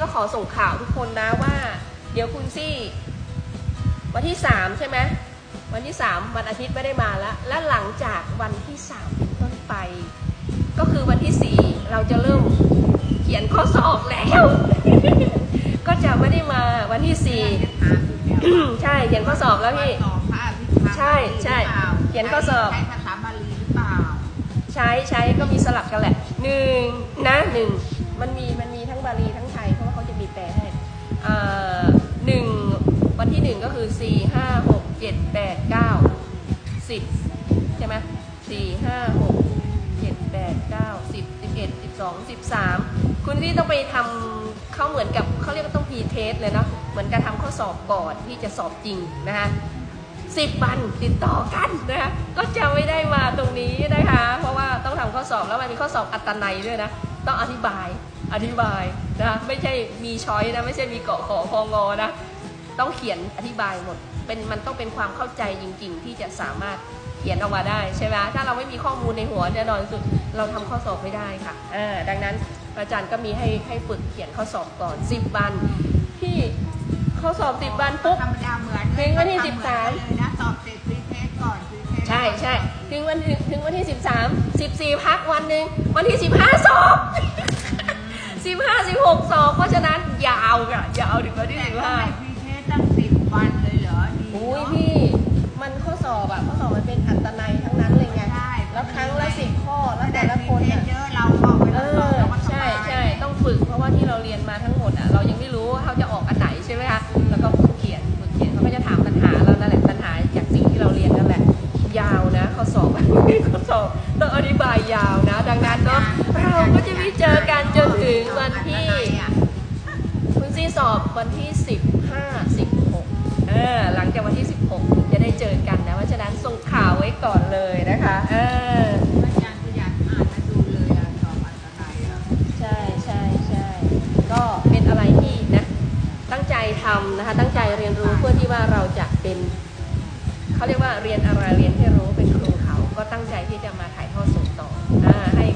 ก็ขอส่งข่าวทุกคนนะว่า เดี๋ยวคุณซี่ วันที่สามใช่ไหมวันที่สามวันอาทิตย์ไม่ได้มาแล้ว และหลังจากวันที่สามเป็นต้นไป ก็คือวันที่สี่เราจะเริ่มเขียนข้อสอบแล้ว ก็จะไม่ได้มาวันที่สี่ใช่เขียนข้อสอบแล้วพี่สอบพระอภิธรรมใช่ใช่หรือปล่าเขียนข้อสอบใช้ภาษาบาลีหรือเปล่าใช้ใช้ก็มีสลับกันแหละหนึ่งนะหนึ่งมันมีมันมีทั้งบาลีทั้ง มีแปลให้หนึ่งวันที่หนึ่งก็คือสี่ห้าหกเจ็ดแปดเก้าสิบใช่ไหมสี่ห้าหกเจ็ดแปดเก้าสิบสิบเอ็ดสิบสองสิบสามคุณพี่ต้องไปทำเขาเหมือนกับเขาเรียกว่าต้องพีเทสเลยเนาะเหมือนการทำข้อสอบก่อนที่จะสอบจริงนะคะสิบวันติดต่อกันนะคะก็จะไม่ได้มาตรงนี้นะคะ เพราะว่าต้องทำข้อสอบแล้วมันมีข้อสอบอัตนัยด้วยนะ ต้องอธิบายอธิบายนะไม่ใช่มีช้อยนะไม่ใช่มีเกาะขอพองอนะต้องเขียนอธิบายหมดเป็นมันต้องเป็นความเข้าใจจริง ๆ ที่จะสามารถเขียนออกมาได้ใช่ไหมถ้าเราไม่มีข้อมูลในหัวแน่นอนสุดเราทำข้อสอบไม่ได้ค่ะอ่าดังนั้นอาจารย์ก็มีให้ให้ฝึกเขียนข้อสอบก่อน 10 วันที่ข้อสอบ10วันปุ๊บธรรมดาเหมือนถึงวันที่ทำเหมือสิบสามเลยนะสอบเสร็จพรีเทสก่อนพรีเทสใช่ใช่ถึงวันถึงถึงวันที่ 13 14 พักวันหนึ่งวันที่ 15 สอบ 15 16 สอบ เพราะฉะนั้นยาวค่ะยาวถึงวันที่แต่ก็ให้15พรีเทสตั้งสิบวันเลยเหรอดีอุ้ยเนาะ พี่มันข้อสอบอะข้อสอบมันเป็นอัตนัยทั้งนั้นเลยไง ใช่ แล้วครั้งละสิบข้อแล้วแต่แต่ละพรีคนเทสอะ เยอะเราก็เวเอลาสอบอเราก็สใช่บายใช่ต้องฝึกเพราะว่าที่เราเรียนมาทั้งหมดอะเรายังไม่รู้ว่าเขาจะออกอันไหนใช่ไหมคะแล้วก็ฝึกเขียนฝึกเขียนเขาก็จะถามปัญหา สอบต้องอธิบายยาวนะ ดังนั้นเนาะเราก็จะไม่เจอกันจนถึงวันที่ คุณซีสอบวันที่ 15 16เออหลังจากวันที่ 16ถึงจะได้เจอกันนะเพราะฉะนั้นส่งข่าวไว้ก่อนเลยนะคะเอออาจารย์ก็อยากอ่านมาดูเลยอะสอบอันตรายอะใช่ใช่ใช่ก็เป็นอะไรที่นะตั้งใจทำนะคะตั้งใจเรียนรู้เพื่อที่ว่าเราจะเป็นเขาเรียกว่าเรียนอะไรเรียนให้รู้เป็นค ก็ตั้งใจที่จะมาถ่ายทอดสดต่อให้